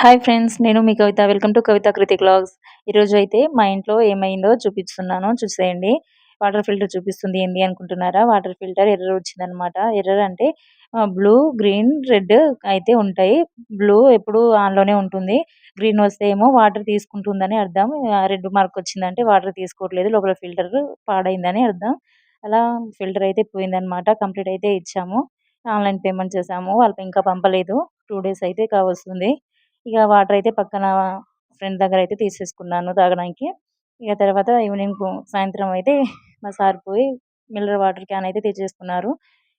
Hi friends నేను మీ కవిత. Welcome to కవిత కృతి క్లాగ్స్ ఈరోజు అయితే మా ఇంట్లో ఏమైందో చూపిస్తున్నాను. చూసేయండి. వాటర్ ఫిల్టర్ చూపిస్తుంది ఏంటి అనుకుంటున్నారా? వాటర్ ఫిల్టర్ ఎర్రర్ వచ్చిందనమాట. ఎర్రర్ అంటే బ్లూ గ్రీన్ రెడ్ అయితే ఉంటాయి. బ్లూ ఎప్పుడు ఆన్లోనే ఉంటుంది. గ్రీన్ వస్తే ఏమో వాటర్ తీసుకుంటుందని అర్థం. రెడ్ మార్క్ వచ్చిందంటే వాటర్ తీసుకోవట్లేదు. లోపల ఫిల్టర్ పాడైందని అర్థం. అలా ఫిల్టర్ అయితే పోయిందనమాట. కంప్లీట్ అయితే ఇచ్చాము. ఆన్లైన్ పేమెంట్ చేసాము. వాళ్ళకి ఇంకా పంపలేదు. టూ డేస్ అయితే కావస్తుంది. ఇక వాటర్ అయితే పక్కన ఫ్రెండ్ దగ్గర అయితే తీసేసుకున్నాను తాగడానికి. ఇక తర్వాత ఈవినింగ్ సాయంత్రం అయితే మా సార్ పోయి మిల్లర్ వాటర్ క్యాన్ అయితే తెచ్చేసుకున్నారు.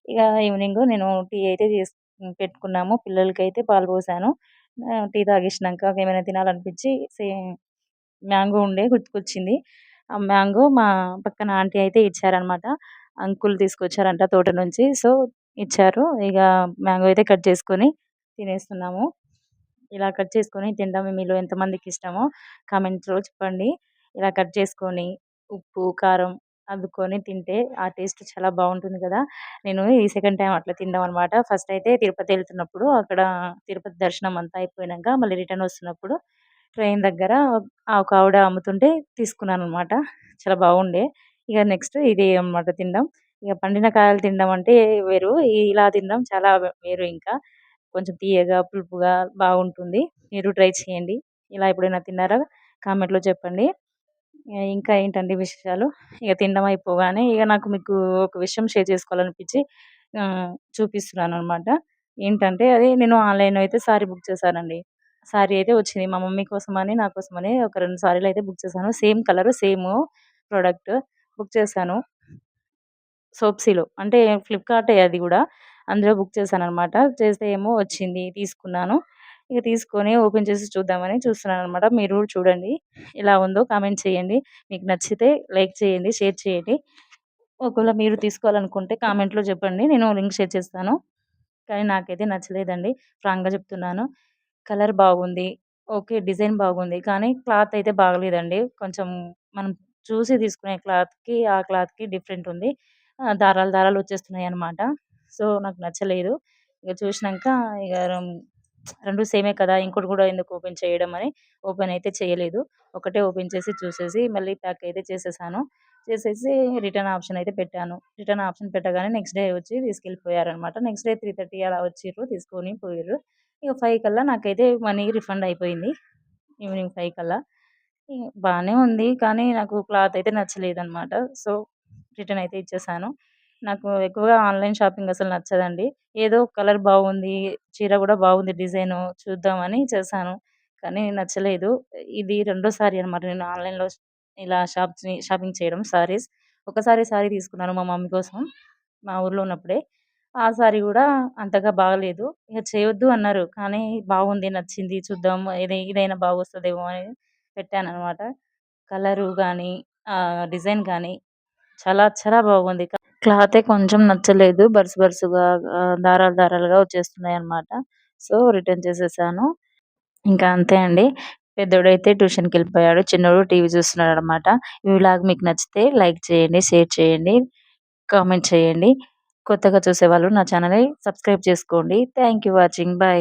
ఇక ఈవినింగ్ నేను టీ అయితే చేసి పెట్టుకున్నాము. పిల్లలకి అయితే పాలు పోసాను. టీ తాగేసినాక ఏమైనా తినాలనిపించి మ్యాంగో ఉండే గుర్తుకొచ్చింది. ఆ మ్యాంగో మా పక్కన ఆంటీ అయితే ఇచ్చారనమాట అంకుల్ తీసుకొచ్చారంట తోట నుంచి. సో ఇచ్చారు. ఇక మ్యాంగో అయితే కట్ చేసుకొని తినేస్తున్నాము. ఇలా కట్ చేసుకొని తినడం మీలో ఎంతమందికి ఇష్టమో కామెంట్స్లో చెప్పండి. ఇలా కట్ చేసుకొని ఉప్పు కారం అద్దుకొని తింటే ఆ టేస్ట్ చాలా బాగుంటుంది కదా. నేను ఈ సెకండ్ టైం అట్లా తిందాం అనమాట ఫస్ట్ అయితే తిరుపతి వెళ్తున్నప్పుడు అక్కడ తిరుపతి దర్శనం అంతా అయిపోయినాక మళ్ళీ రిటర్న్ వస్తున్నప్పుడు ట్రైన్ దగ్గర ఒక ఆవిడ అమ్ముతుంటే తీసుకున్నాను అనమాట చాలా బాగుండే. ఇక నెక్స్ట్ ఇది అనమాట తినడం ఇక పండిన కాయలు తినడం అంటే వేరు. ఇలా తినడం చాలా వేరు ఇంకా. కొంచెం తీయగా పులుపుగా బాగుంటుంది. మీరు ట్రై చేయండి. ఇలా ఎప్పుడైనా తిన్నారా? కామెంట్లో చెప్పండి. ఇంకా ఏంటండి విశేషాలు? ఇక తినడం అయిపోగానే ఇక నాకు మీకు ఒక విషయం షేర్ చేసుకోవాలనిపించి చూపిస్తున్నాను అనమాట ఏంటంటే అది నేను ఆన్లైన్లో అయితే సారీ బుక్ చేశానండి. సారీ అయితే వచ్చింది మా మమ్మీ కోసమని నా కోసమని ఒక రెండు సారీలు అయితే బుక్ చేశాను. Same colour same product book చేశాను. సోప్సీలో. అంటే ఫ్లిప్కార్టే అది కూడా. అందులో బుక్ చేశాను అనమాట చేస్తే ఏమో వచ్చింది తీసుకున్నాను. ఇక తీసుకొని ఓపెన్ చేసి చూద్దామని చూస్తున్నాను అనమాట మీరు చూడండి. ఎలా ఉందో కామెంట్ చేయండి. మీకు నచ్చితే లైక్ చేయండి షేర్ చేయండి. ఒకవేళ మీరు తీసుకోవాలనుకుంటే కామెంట్లో చెప్పండి. నేను లింక్ షేర్ చేస్తాను. కానీ నాకైతే నచ్చలేదండి. ఫ్రాంక్గా చెప్తున్నాను. కలర్ బాగుంది. ఓకే డిజైన్ బాగుంది. కానీ క్లాత్ అయితే బాగలేదండి. కొంచెం మనం చూసి తీసుకునే క్లాత్కి ఆ క్లాత్కి డిఫరెంట్ ఉంది. దారాలు దారాలు వచ్చేస్తున్నాయి అనమాట సో నాకు నచ్చలేదు. ఇక చూసినాక ఇక రెండు సేమే కదా ఇంకోటి కూడా ఎందుకు ఓపెన్ చేయడం అని ఓపెన్ అయితే చేయలేదు. ఒకటే ఓపెన్ చేసి చూసేసి మళ్ళీ ప్యాక్ అయితే చేసేసాను. చేసేసి రిటర్న్ ఆప్షన్ అయితే పెట్టాను. రిటర్న్ ఆప్షన్ పెట్టగానే నెక్స్ట్ డే వచ్చి తీసుకెళ్ళిపోయారనమాట. నెక్స్ట్ డే త్రీ థర్టీ అలా వచ్చిర్రు తీసుకొని పోయారు ఇక ఫైవ్ కల్లా నాకైతే మనీ రిఫండ్ అయిపోయింది. ఈవినింగ్ ఫైవ్ కల్లా. బాగానే ఉంది కానీ నాకు క్లాత్ అయితే నచ్చలేదు అనమాట సో రిటర్న్ అయితే ఇచ్చేసాను. నాకు ఎక్కువగా ఆన్లైన్ షాపింగ్ అసలు నచ్చదండి. ఏదో కలర్ బాగుంది చీర కూడా బాగుంది డిజైను చూద్దామని చేశాను. కానీ నచ్చలేదు. ఇది రెండోసారి అనమాట నేను ఆన్లైన్లో ఇలా షాప్ షాపింగ్ చేయడం సారీస్. ఒకసారి సారీ తీసుకున్నాను మా మమ్మీ కోసం మా ఊర్లో ఉన్నప్పుడే. ఆ సారీ కూడా అంతగా బాగలేదు. ఇక చేయొద్దు అన్నారు. కానీ బాగుంది నచ్చింది చూద్దాం ఇది ఇదైనా బాగొస్తుందేమో అని పెట్టాను అనమాట కలరు కానీ డిజైన్ కానీ చాలా చాలా బాగుంది. క్లాతే కొంచెం నచ్చలేదు. బరుసు బరుసుగా దారాలు దారాలుగా వచ్చేస్తున్నాయి అన్నమాట సో రిటర్న్ చేసేసాను. ఇంకా అంతే అండి. పెద్దోడైతే ట్యూషన్కి వెళ్ళిపోయాడు చిన్నోడు టీవీ చూస్తున్నాడు అనమాట ఈ వ్లాగ్ మీకు నచ్చితే లైక్ చేయండి షేర్ చేయండి కామెంట్ చేయండి. కొత్తగా చూసేవాళ్ళు నా ఛానల్ని సబ్స్క్రైబ్ చేసుకోండి. Thank you watching. బాయ్.